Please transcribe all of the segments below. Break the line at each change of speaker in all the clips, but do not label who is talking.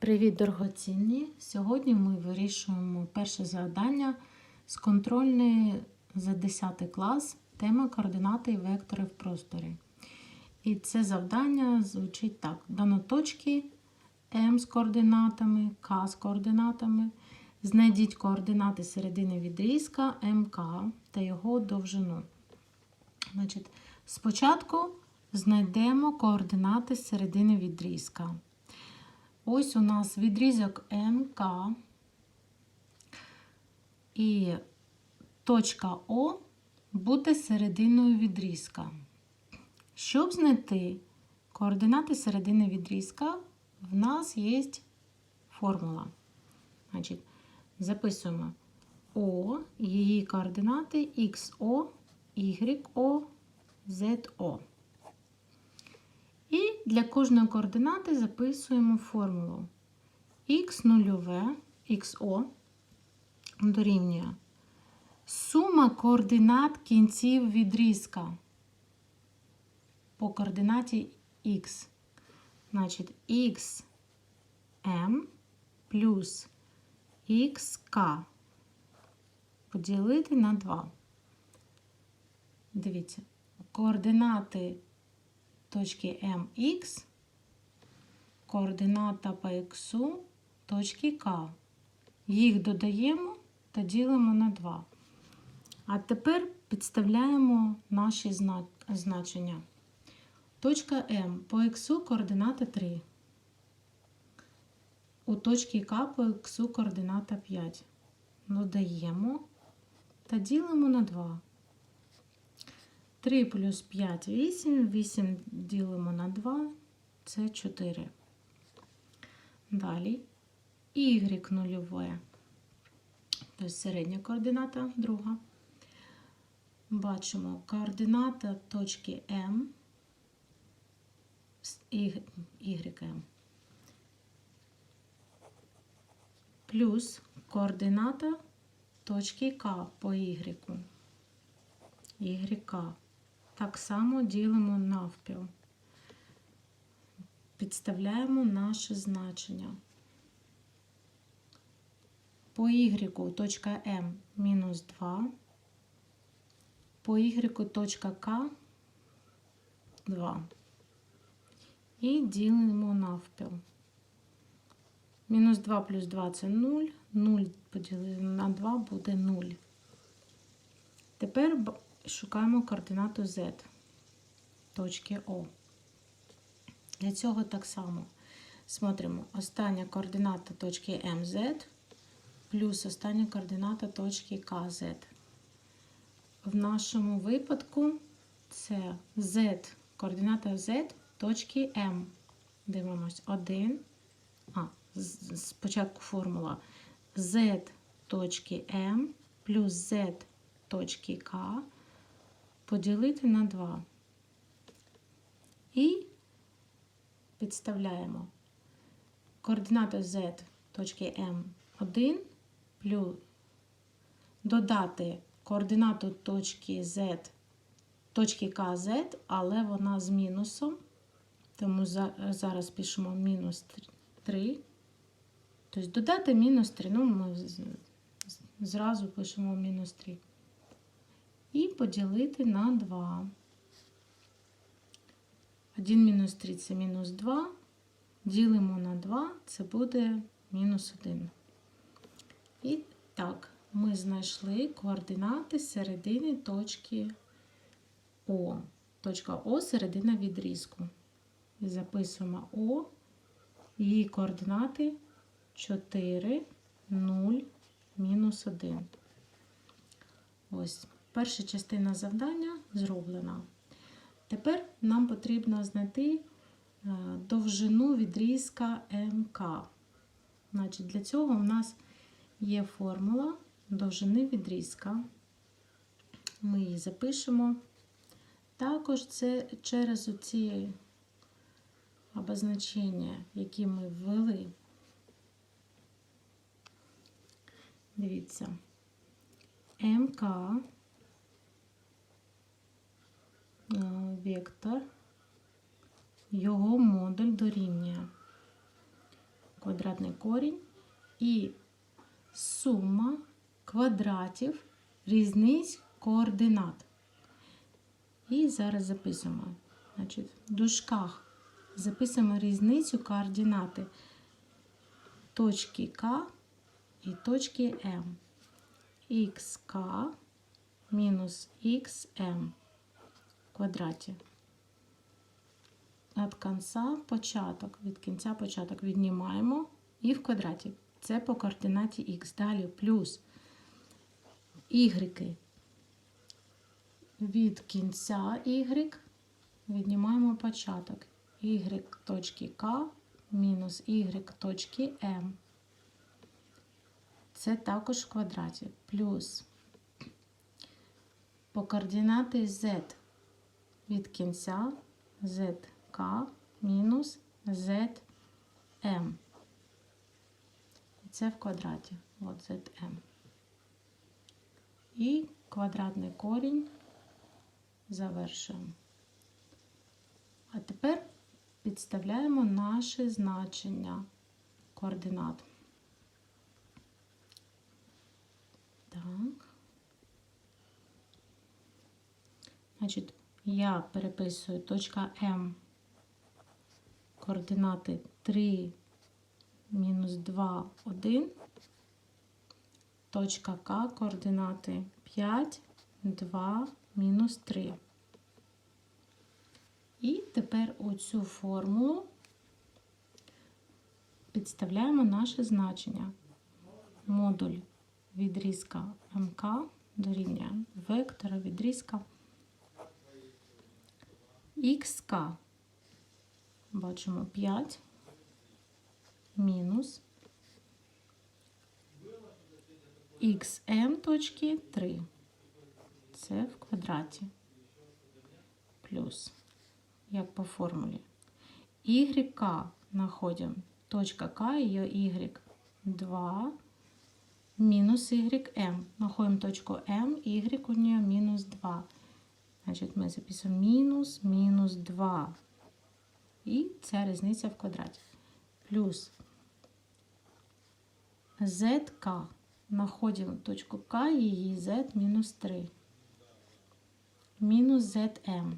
Привіт, дорогоцінні! Сьогодні ми вирішуємо перше завдання з контрольної за 10 клас тема координати і вектори в просторі. І це завдання звучить так: дано точки М з координатами, К з координатами. Знайдіть координати середини відрізка МК та його довжину. Значить, спочатку знайдемо координати середини відрізка. Ось у нас відрізок МК і точка О буде серединою відрізка. Щоб знайти координати середини відрізка, в нас є формула. Значить, записуємо О, її координати XO, YO, ZO. І для кожної координати записуємо формулу х нульове, XO дорівнює сума координат кінців відрізка по координаті х. Значить, xm плюс xk поділити на 2. Дивіться, координати точки mx, координата по х точки К. Їх додаємо та ділимо на 2. А тепер підставляємо наші значення. Точка М по х координата 3. У точці К по х координата 5. Додаємо та ділимо на 2. 3 плюс 5 8, 8 ділимо на 2, це 4. Далі y нульове, тобто середня координата, друга. Бачимо координата точки М, YM, плюс координата точки К по Y. YK. Так само ділимо навпіл. Підставляємо наше значення. По y точка М мінус 2, по y точка К 2. І ділимо навпіл. Мінус 2 плюс 2 це 0. 0 поділити на 2 буде 0. Тепер шукаємо координату Z точки О. Для цього так само смотримо остання координата точки MZ плюс остання координата точки KZ. В нашому випадку це Z, координата Z точки М. Дивимось 1. А, спочатку формула Z точки М плюс Z точки К поділити на 2. І підставляємо координати z точки М 1 плюс додати координату точки Z, точки KZ, але вона з мінусом, тому зараз пишемо мінус 3. Тобто додати мінус 3, ну ми зразу пишемо мінус 3 і поділити на 2. 1 мінус 3 це мінус 2. Ділимо на 2, це буде мінус 1. І так, ми знайшли координати середини точки О. Точка О середина відрізку. І записуємо О, її координати 4, 0, мінус 1. Ось. Перша частина завдання зроблена. Тепер нам потрібно знайти е, довжину відрізка МК. Значить, Для цього у нас є формула довжини відрізка. Ми її запишемо. Також це через оці обозначення, які ми ввели. Дивіться, МК вектор, його модуль дорівнює квадратний корінь і сума квадратів різниць координат. І зараз записуємо. Значить, в дужках записуємо різницю координати точки К і точки М. ХК мінус в квадраті. Від кінця початок, від кінця початок віднімаємо і в квадраті. Це по координаті х. Далі плюс y від кінця y віднімаємо початок. y точки К мінус y точки М. Це також в квадраті. Плюс по координати z від кінця zk мінус zm. І це в квадраті. От zm. І квадратний корінь завершуємо. А тепер підставляємо наше значення координат. Так. Значить, я переписую точка М координати 3 мінус 2, 1. Точка К координати 5, 2, мінус 3. І тепер у цю формулу підставляємо наше значення. Модуль відрізка МК дорівнює вектора відрізка ХК. Бачимо 5 мінус XM точки 3. Це в квадраті. Плюс, як по формулі. YK знаходимо точка К, ее Y 2 минус YM. Находим точку M, Y у нее минус 2. Значить, ми записуємо мінус, мінус 2. І ця різниця в квадраті. Плюс ZK. Находимо точку К, її Z мінус 3. Мінус ZM.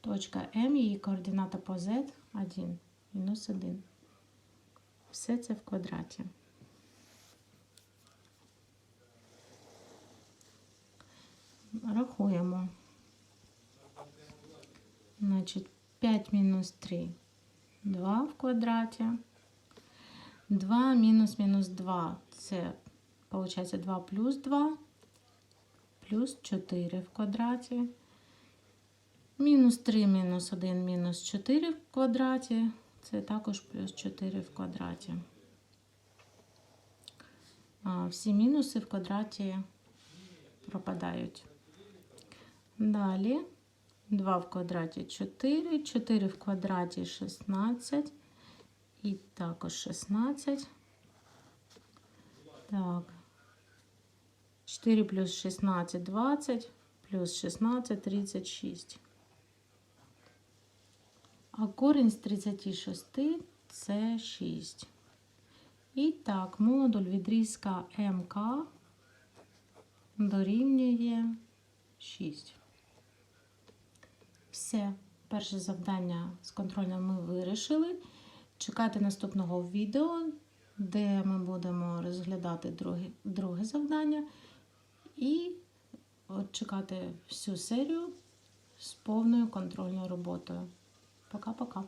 Точка М, її координата по Z 1. Мінус 1. Все це в квадраті. Рахуємо. Значить, 5 мінус 3. 2 в квадраті. 2 мінус мінус 2. Це, виходить, 2 плюс 2. Плюс 4 в квадраті. Мінус 3 мінус 1 мінус 4 в квадраті. Це також плюс 4 в квадраті. А, всі мінуси в квадраті пропадають. Далі 2 в квадраті 4, 4 в квадраті 16 і також 16. Так. 4 плюс 16 20, плюс 16 36. А корінь з 36 це 6. І так, модуль відрізка МК дорівнює 6. Все, перше завдання з контрольним ми вирішили. Чекайте наступного відео, де ми будемо розглядати друге, друге завдання. І от чекати всю серію з повною контрольною роботою. Пока-пока.